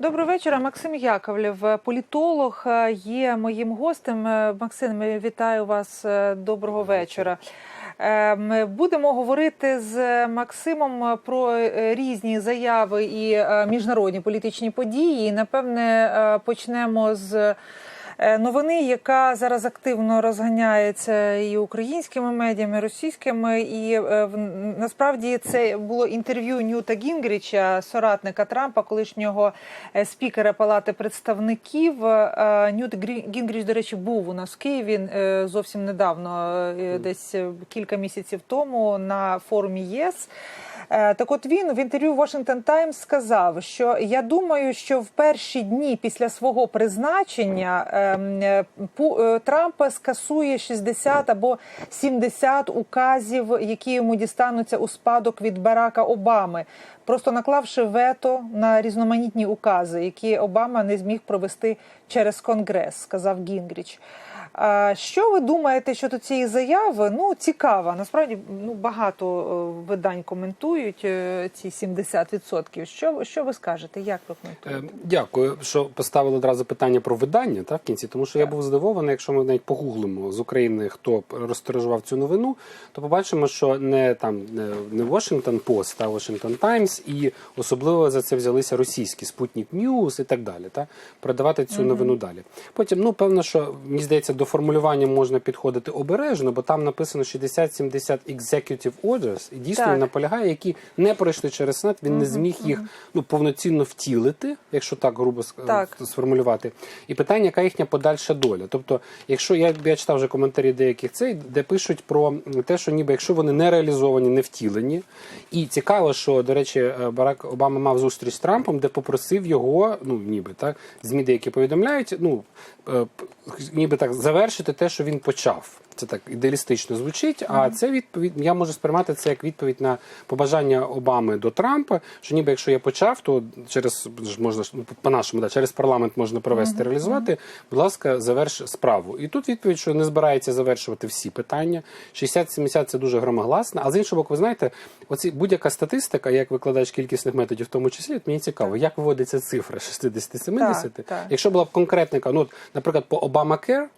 Доброго вечора. Максим Яковлєв, політолог, е, є моїм гостем. Е, Максим, вітаю вас. е, Доброго вечора. Е, Ми будемо говорити з Максимом про е, різні заяви і е, міжнародні політичні події. І, Напевне, е, почнемо з. Е, Новини, яка зараз активно розганяється і українськими медіями, і російськими, і е, насправді це було інтерв'ю Ньюта Гінгріча, соратника Трампа, колишнього е, спікера Палати представників. Ньют Гінгріч, до речі, був у нас в Києві зовсім недавно, десь кілька місяців тому, на форумі ЄС. Так от він в інтерв'ю Washington Times сказав, що я думаю, що в перші дні після свого призначення ем, е, е, Трамп скасує 60 або 70 указів, які йому дістануться у спадок від Барака Обами, просто наклавши вето на різноманітні укази, які Обама не зміг провести через Конгрес, сказав Гінгріч. А Що ви думаєте щодо цієї заяви? Ну, цікаво. Насправді ну, багато е, видань коментують е, ці 70%. Що, що ви скажете? Як ви Е, коментуєте? Дякую, що поставили одразу питання про видання та в кінці, тому що я був здивований, якщо ми навіть погуглимо з України, хто розтиражував цю новину, то побачимо, що не там не Washington Post, а Washington Times, і особливо за це взялися російські Sputnik News і так далі. Та продавати цю новину далі. Потім, ну певно, що мені здається, до формулювання можна підходити обережно, бо там написано 60-70 executive orders, і дійсно Так. він наполягає, які не пройшли через Сенат, він не зміг їх ну повноцінно втілити, якщо так грубо Так. е, сформулювати. І питання, яка їхня подальша доля. Тобто, якщо я, я читав вже коментарі деяких цей, де пишуть про те, що ніби якщо вони не реалізовані, не втілені, і цікаво, що до речі, е, Барак Обама мав зустріч з Трампом, де попросив його, ну ніби так, змі деякі повідомляють, ну е, ніби так завершити те, що він почав. Це так ідеалістично звучить. А це відповідь. Я можу сприймати це як відповідь на побажання Обами до Трампа. Що ніби якщо я почав, то через можна ну, по-нашому, да, через парламент можна провести реалізувати. Будь ласка, заверш справу. І тут відповідь, що не збирається завершувати всі питання. 60-70 це дуже громогласно. А з іншого боку, ви знаєте, оці будь-яка статистика, як викладач кількісних методів, в тому числі, от мені цікаво, як виводиться цифра 60-70. Так, так. Якщо була б конкретна, ну, наприклад, по Obamacare,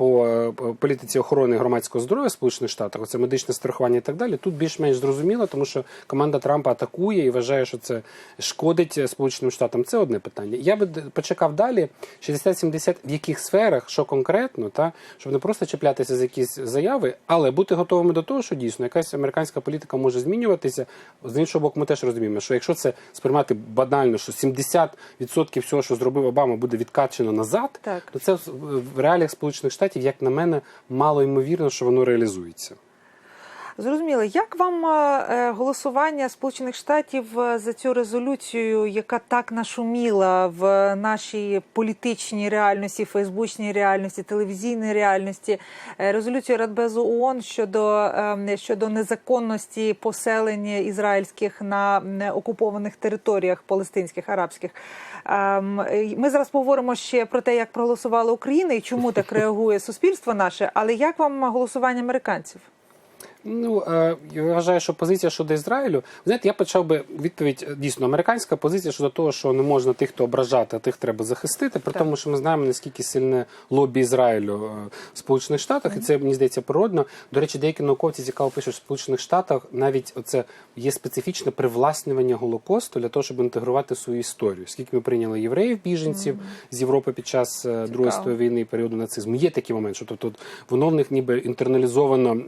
по е, політиці охорони громадського здоров'я в Сполучених Штатах, оце медичне страхування і так далі, тут більш-менш зрозуміло, тому що команда Трампа атакує і вважає, що це шкодить Сполученим Штатам. Це одне питання. Я би почекав далі 60-70 в яких сферах, що конкретно, та щоб не просто чіплятися за якісь заяви, але бути готовими до того, що дійсно якась американська політика може змінюватися. З іншого боку, ми теж розуміємо, що якщо це сприймати банально, що 70% всього, що зробив Обама, буде відкачено назад, Так. то це в реаліях Сполучених Штатів, як на мене, мало ймовірно, що воно реалізується. Зрозуміло, як вам е, голосування Сполучених Штатів е, за цю резолюцію, яка так нашуміла в нашій політичній реальності, фейсбучній реальності, телевізійній реальності, е, резолюцію Радбезу ООН щодо, е, щодо незаконності поселення ізраїльських на окупованих територіях палестинських арабських? Ем, е, Ми зараз поговоримо ще про те, як проголосувала Україна і чому так реагує суспільство наше. Але як вам голосування американців? Ну е, я вважаю, що позиція щодо Ізраїлю, ви знаєте, я почав би відповідь е, дійсно американська позиція щодо того, що не можна тих, хто ображати, а тих треба захистити. При Так. тому, що ми знаємо наскільки сильне лобі Ізраїлю е, в Сполучених Штатах, і це мені здається природно. До речі, деякі науковці цікаво пишуть, що в Сполучених Штатах навіть оце є специфічне привласнювання голокосту для того, щоб інтегрувати свою історію. Скільки ми прийняли євреїв, біженців з Європи під час е, Другої світової війни і періоду нацизму. Є такий момент, що тобто воно в них ніби інтерналізовано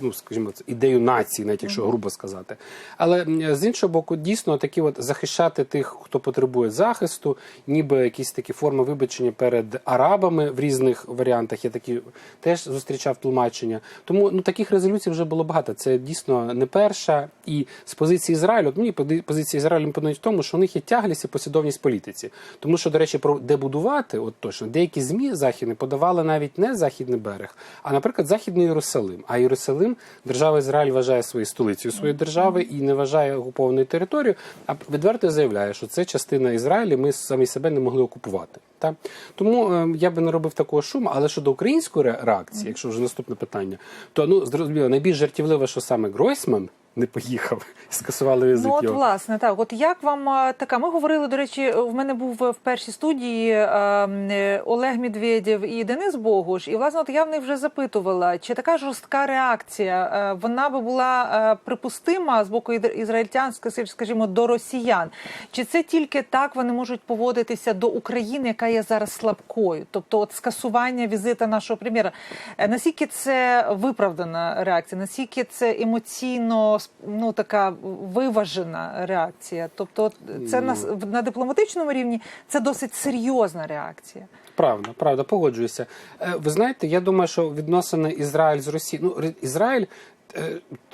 ну, скажімо, це ідею нації, навіть якщо грубо сказати. Але з іншого боку, дійсно такі от захищати тих, хто потребує захисту, ніби якісь такі форми вибачення перед арабами в різних варіантах. Я такі теж зустрічав тлумачення. Тому ну таких резолюцій вже було багато. Це дійсно не перша. І з позиції Ізраїлю, от мені позиція Ізраїлю імпонує в тому, що у них є тяглість і послідовність політиці. Тому що, до речі, про де будувати, от точно, деякі змі західні подавали навіть не західний берег, а, наприклад, західний Єрусалим. А Єрусалим держава Ізраїль вважає свою столицею своєї держави і не вважає окупованою територією, а відверто заявляє, що це частина Ізраїлю. Ми самі себе не могли окупувати. Та тому е, я би не робив такого шуму. Але щодо української реакції, якщо вже наступне питання, то ну зрозуміло, найбільш жартівливе, що саме Гройсман не поїхав. Скасували візит Ну, от, його. власне, так. От як вам така? Ми говорили, до речі, в мене був в першій студії е, Олег Медведєв і Денис Богуш. І, власне, от я в них вже запитувала, чи така жорстка реакція е, вона би була е, припустима з боку ізраїльтян, скажі- скажімо, до росіян? Чи це тільки так вони можуть поводитися до України, яка є зараз слабкою? Тобто, от скасування візита нашого прем'єра. Е, Наскільки це виправдана реакція? Наскільки це емоційно ну така виважена реакція? Тобто, це на, на дипломатичному рівні це досить серйозна реакція. Правда, правда, погоджуюся. Е, Ви знаєте, я думаю, що відносини Ізраїль з Росією. Ну, Ізраїль.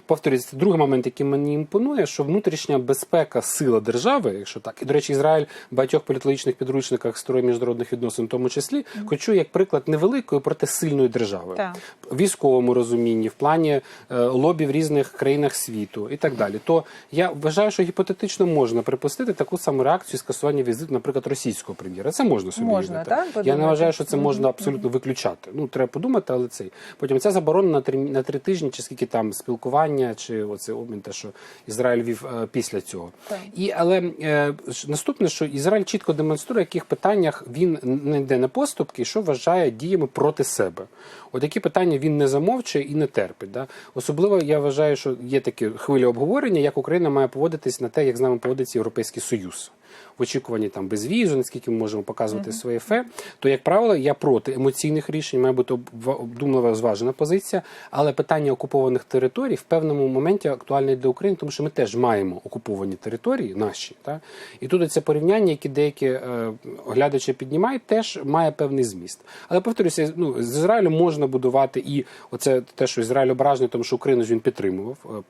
Повторюється, це другий момент, який мені імпонує, що внутрішня безпека сила держави, якщо так, і до речі, Ізраїль в багатьох політологічних підручниках строю міжнародних відносин, в тому числі, хочу як приклад невеликої, проте сильної держави. В військовому розумінні, в плані е, лобі в різних країнах світу і так далі. То я вважаю, що гіпотетично можна припустити таку саму реакцію скасування візиту, наприклад, російського прем'єра. Це можна собі Можна, так, Я не вважаю, що це можна абсолютно виключати. Ну треба подумати, але цей. Потім ця заборона на три на три тижні, чи скільки там спілкування, чи оце обмін, те, що Ізраїль вів е, після цього. Так. І але е, наступне, що Ізраїль чітко демонструє, в яких питаннях він не йде на поступки, і що вважає діями проти себе. От які питання він не замовчує і не терпить. Да? Особливо я вважаю, що є такі хвилі обговорення, як Україна має поводитись на те, як з нами поводиться Європейський Союз. В очікуванні там безвізу, наскільки ми можемо показувати своє фе, то як правило, я проти емоційних рішень, має бути обдумлива зважена позиція. Але питання окупованих територій в певному моменті актуальне для України, тому що ми теж маємо окуповані території наші. Та? І тут це порівняння, які деякі е, глядачі піднімають, теж має певний зміст. Але повторюся, ну з Ізраїлем можна будувати і оце те, що Ізраїль ображений, тому що Україну ж він підтримував.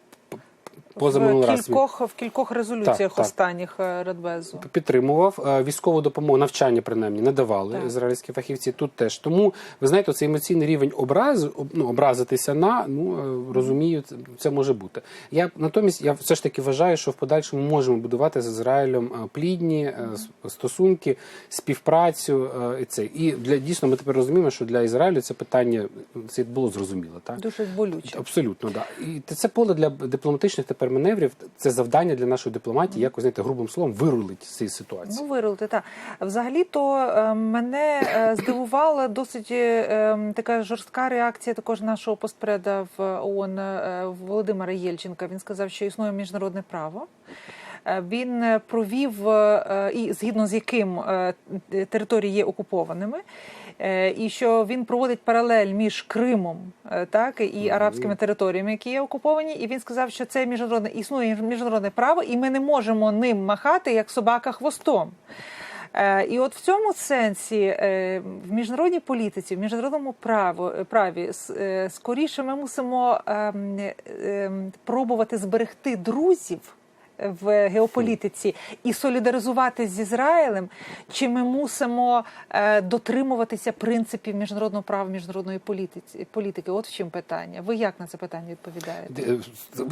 П- Поза в раз кількох в кількох резолюціях Так, так. останніх е, Радбезу. підтримував е, військову допомогу, навчання принаймні не давали Так. ізраїльські фахівці. Тут теж тому ви знаєте, цей емоційний рівень образ ну, образитися на ну е, розумію, це, це може бути. Я натомість я все ж таки вважаю, що в подальшому можемо будувати з Ізраїлем плідні стосунки, співпрацю і це. І для дійсно ми тепер розуміємо, що для Ізраїлю це питання це було зрозуміло. Так Дуже болюче. Абсолютно, да. І це поле для дипломатичних тепер маневрів. Це завдання для нашої дипломатії, якось знаєте, грубим словом, вирулить з цієї ситуації. Ну, вирулити, так. Взагалі, то е, мене е, здивувала досить е, ем, така жорстка реакція також нашого постпреда в ООН Володимира Єльченка. Він сказав, що існує міжнародне право. Він провів, і згідно з яким території є окупованими, і що він проводить паралель між Кримом е, так, і арабськими територіями, які є окуповані. І він сказав, що це міжнародне існує міжнародне право, і ми не можемо ним махати як собака хвостом. Е, І от в цьому сенсі е, в міжнародній політиці, в міжнародному право, праві е, скоріше ми мусимо ем, ем, пробувати зберегти друзів. В геополітиці і солідаризуватись з Ізраїлем, чи ми мусимо е, дотримуватися принципів міжнародного права, міжнародної політиці, політики? От в чим питання. Ви як на це питання відповідаєте?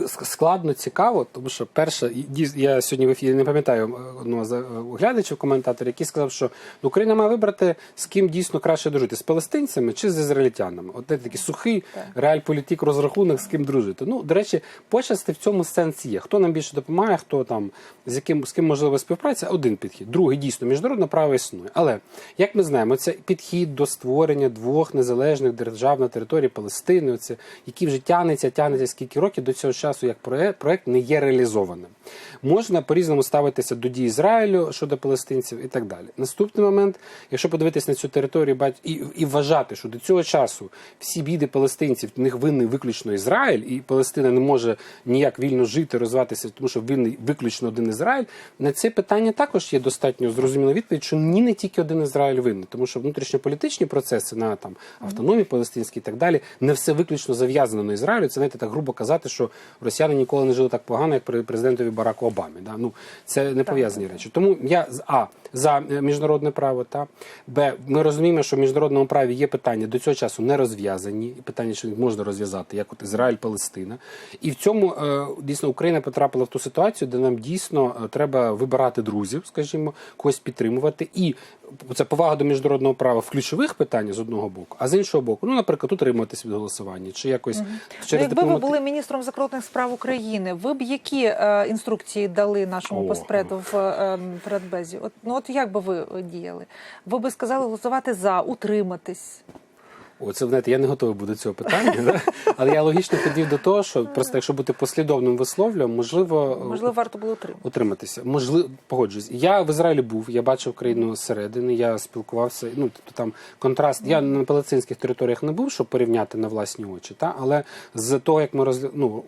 Е, Складно, цікаво, тому що перше, я сьогодні в ефірі не пам'ятаю е, одного з е, глядачів, коментаторів, який сказав, що Україна має вибрати, з ким дійсно краще дружити, з палестинцями чи з ізраїльтянами. От це такий сухий реаль-політик розрахунок, з ким дружити. Ну, до речі, почасти в цьому сенс є. Хто нам більше допомагає, хто там з яким з ким можлива співпраця, один підхід. Другий дійсно міжнародне право існує. Але як ми знаємо, це підхід до створення двох незалежних держав на території Палестини, оце, який вже тягнеться, тягнеться скільки років до цього часу, як проект, не є реалізованим. Можна по-різному ставитися до дій Ізраїлю щодо палестинців і так далі. Наступний момент, якщо подивитися на цю територію і, і вважати, що до цього часу всі біди палестинців в них винний виключно Ізраїль, і Палестина не може ніяк вільно жити, розвиватися, тому що винний виключно один Ізраїль. На це питання також є достатньо зрозуміла відповідь, що ні, не тільки один Ізраїль винний, тому що внутрішньополітичні процеси на там автономії палестинській і так далі не все виключно зав'язано на Ізраїлю. Це знаєте, так грубо казати, що росіяни ніколи не жили так погано, як при президентові Бараку Обамі. Да? Ну це не пов'язані речі. Тому я з а за е, міжнародне право, та б ми розуміємо, що в міжнародному праві є питання до цього часу не розв'язані, і питання, що можна розв'язати, як от Ізраїль, Палестина. І в цьому е, дійсно Україна потрапила в ту ситуацію. Ситуацію, де нам дійсно е, треба вибирати друзів, скажімо, когось підтримувати, і це повага до міжнародного права в ключових питаннях з одного боку, а з іншого боку, ну, наприклад, утриматися від голосування, чи якось Ну, через якби ви були міністром закордонних справ України, ви б які е, інструкції дали нашому О. постпреду в е, Радбезі? От ну от як би ви е, діяли? Ви би сказали голосувати за, утриматись. О, це знаєте, я не готовий був до цього питання, да? але я логічно підвів до того, що просто якщо бути послідовним висловлюванням, можливо, Можливо, варто було утримати. утриматися. Можливо, погоджуюсь. Я в Ізраїлі був, я бачив країну зсередини, я спілкувався. Ну тобто там контраст. Я на палестинських територіях не був, щоб порівняти на власні очі, та але з того, як ми розгля... ну,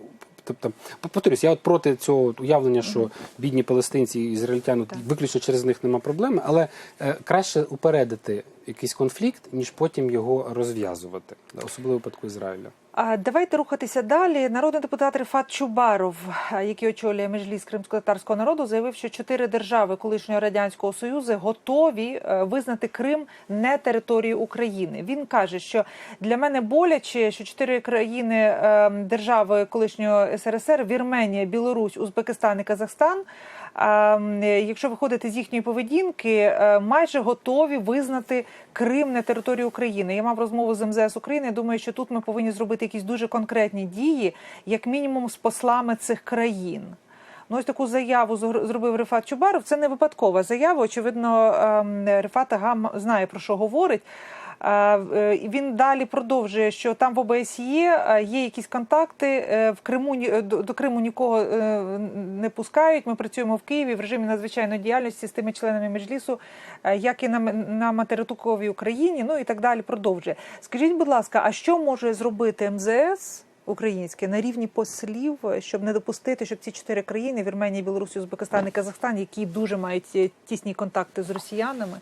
Тобто, повторюсь, я от проти цього уявлення, що бідні палестинці і ізраїльтяни виключно через них нема проблеми, але е, краще упередити якийсь конфлікт, ніж потім його розв'язувати, особливо в випадку Ізраїля. Давайте рухатися далі. Народний депутат Рифат Чубаров, який очолює межліс кримсько-татарського народу, заявив, що чотири держави колишнього радянського союзу готові е, визнати Крим не територією України. Він каже, що для мене боляче, що чотири країни е, держави колишнього СРСР Вірменія, Білорусь, Узбекистан і Казахстан. Якщо виходити з їхньої поведінки, е, майже готові визнати Крим не територію України. Я мав розмову з МЗС України. Думаю, що тут ми повинні зробити якісь дуже конкретні дії, як мінімум з послами цих країн. Ну, ось таку заяву зробив Рифат Чубаров. Це не випадкова заява. Очевидно, ем, Рифат Агам знає про що говорить. Е, Він далі продовжує, що там в ОБСЄ е, є якісь контакти. е, В Криму до Криму нікого не пускають. Ми працюємо в Києві в режимі надзвичайної діяльності з тими членами Меджлісу, як і на, на материковій Україні. Ну і так далі. Продовжує. Скажіть, будь ласка, а що може зробити МЗС? Українське на рівні послів, щоб не допустити, щоб ці чотири країни Вірменія, Білорусь, Узбекистан і Казахстан, які дуже мають тісні контакти з росіянами,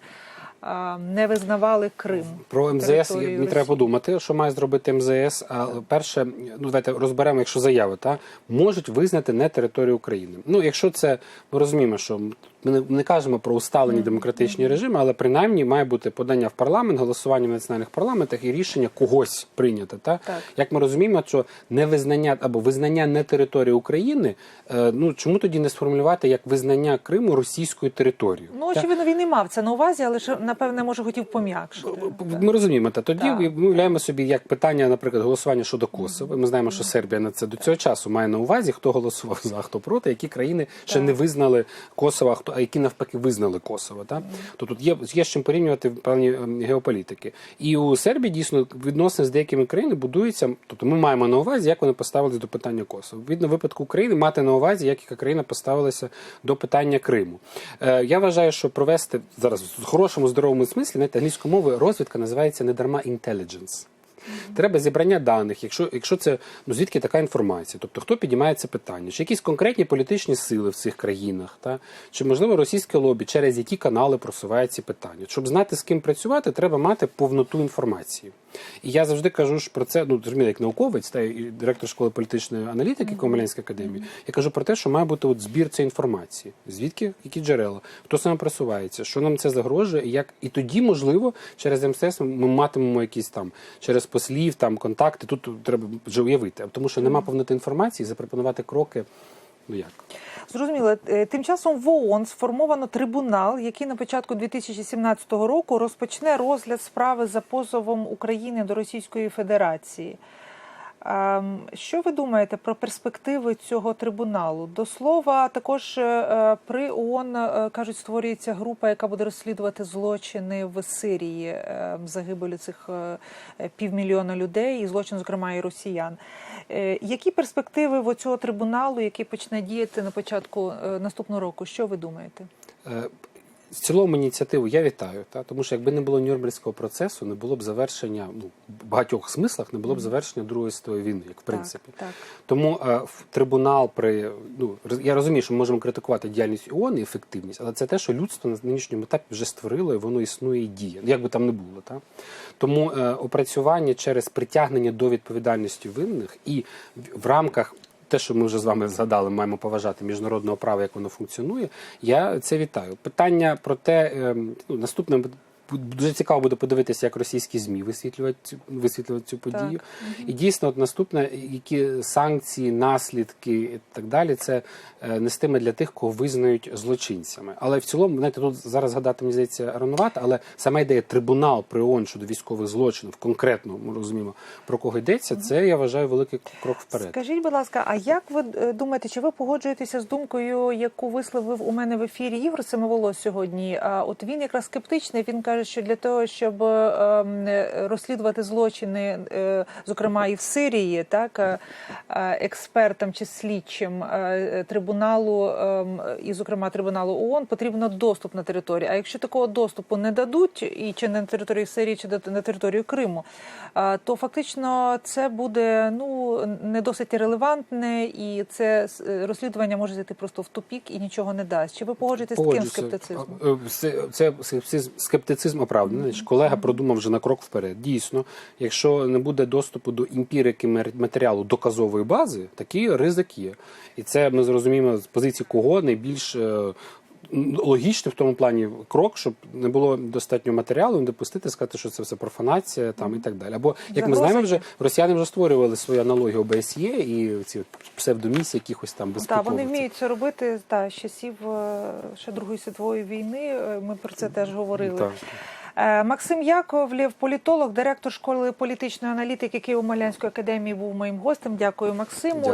не визнавали Крим. Про МЗС мені треба подумати, що має зробити МЗС. А перше, ну давайте розберемо, якщо заяви, та можуть визнати не територію України. Ну, якщо це ми розуміємо, що ми не, не кажемо про усталені демократичні режими, але принаймні має бути подання в парламент, голосування в національних парламентах і рішення когось прийняти. Та Так. як ми розуміємо, що невизнання або визнання не території України, е, ну чому тоді не сформулювати як визнання Криму російською територією? Ну очевидно, він і мав це на увазі, але ж напевне може хотів пом'якшити. Ми розуміємо, та тоді Так. ми уявляємо собі як питання, наприклад, голосування щодо Косово. Ми знаємо, що Сербія на це до цього часу має на увазі, хто голосував за, хто проти, які країни ще Так. не визнали Косово, хто а які навпаки визнали Косово. Та то тут є, є з чим порівнювати в плані ем, геополітики. І у Сербії дійсно відносини з деякими країнами будуються. Тобто ми маємо на увазі, як вони поставилися до питання Косово. Відно випадку України мати на увазі, як яка країна поставилася до питання Криму. Е, я вважаю, що провести зараз в хорошому здоровому смислі навіть англійською мовою розвідка називається не дарма intelligence. Треба зібрання даних, якщо, якщо це ну звідки така інформація, тобто хто підіймає це питання, чи якісь конкретні політичні сили в цих країнах, та чи можливо російське лобі, через які канали просуває ці питання. Щоб знати з ким працювати, треба мати повноту інформації. І я завжди кажу ж про це. Ну зрозуміло, як науковець та і директор школи політичної аналітики Комелянської академії. Я кажу про те, що має бути от збір цієї інформації, звідки які джерела, хто саме просувається, що нам це загрожує, і як і тоді, можливо, через МСС ми матимемо якісь там через послів, там контакти. Тут треба вже уявити, тому що нема повноти інформації, запропонувати кроки. Ну як Зрозуміло. Е, Тим часом в ООН сформовано трибунал, який на початку 2017 року розпочне розгляд справи за позовом України до Російської Федерації. Ем, Що ви думаєте про перспективи цього трибуналу? До слова, також е, при ООН е, кажуть, створюється група, яка буде розслідувати злочини в Сирії, е, загибелі цих е, півмільйона людей, і злочин, зокрема, і росіян. Е, Які перспективи в цього трибуналу, який почне діяти на початку е, наступного року? Що ви думаєте? В цілому ініціативу я вітаю, та тому що якби не було Нюрнберзького процесу, не було б завершення ну в багатьох смислах, не було б завершення Другої світової війни, як в принципі. Так, так. Тому е, в трибунал при ну я розумію, що ми можемо критикувати діяльність ООН і ефективність, але це те, що людство на нинішньому етапі вже створило, і воно існує і діє, як би там не було. Та? Тому е, опрацювання через притягнення до відповідальності винних і в рамках. Те, що ми вже з вами згадали, маємо поважати міжнародного права, як воно функціонує. Я це вітаю. Питання про те, ем, ну, наступне дуже цікаво буде подивитися, як російські змі висвітлюють цю- висвітлюють цю подію. І дійсно, от наступне, які санкції, наслідки і так далі, це е, нестиме для тих, кого визнають злочинцями. Але в цілому, знаєте, тут зараз згадати мені здається ранувато, але сама ідея трибунал при ООН щодо військових злочинів, конкретно ми розуміємо про кого йдеться. Це я вважаю великий крок вперед. Скажіть, будь ласка, а як ви е, думаєте, чи ви погоджуєтеся з думкою, яку висловив у мене в ефірі Ігор Семиволос сьогодні? А от він якраз скептичний. Він каже, що для того, щоб е, м, е, розслідувати злочини, е, зокрема і в Сирії, так е, експертам чи слідчим трибуналу, е, і зокрема трибуналу ООН, потрібно доступ на територію. А якщо такого доступу не дадуть, і чи на території Сирії, чи на територію Криму, то фактично це буде ну не досить релевантне, і це розслідування може зайти просто в тупік і нічого не дасть. Чи ви погоджуєтесь з таким скептицизмом? Це, це скептицизм- скептицизм оправданий. Колега продумав вже на крок вперед. Дійсно, якщо не буде доступу до імпірики матеріалу доказової бази, такий ризик є. І це ми зрозуміємо з позиції кого найбільш. Логічний в тому плані крок, щоб не було достатньо матеріалу, не допустити сказати, що це все профанація там і так далі. Або як ми знаємо, вже росіяни вже створювали свої аналогії ОБСЄ і ці псевдомісії якихось там Так, безпекових. вони вміють це робити та з часів е, ще Другої світової війни. е, Ми про це теж говорили. Так. Е, Максим Яковлєв, політолог, директор школи політичної аналітики Києво-Молянської академії, був моїм гостем. Дякую, Максиму. Дякую.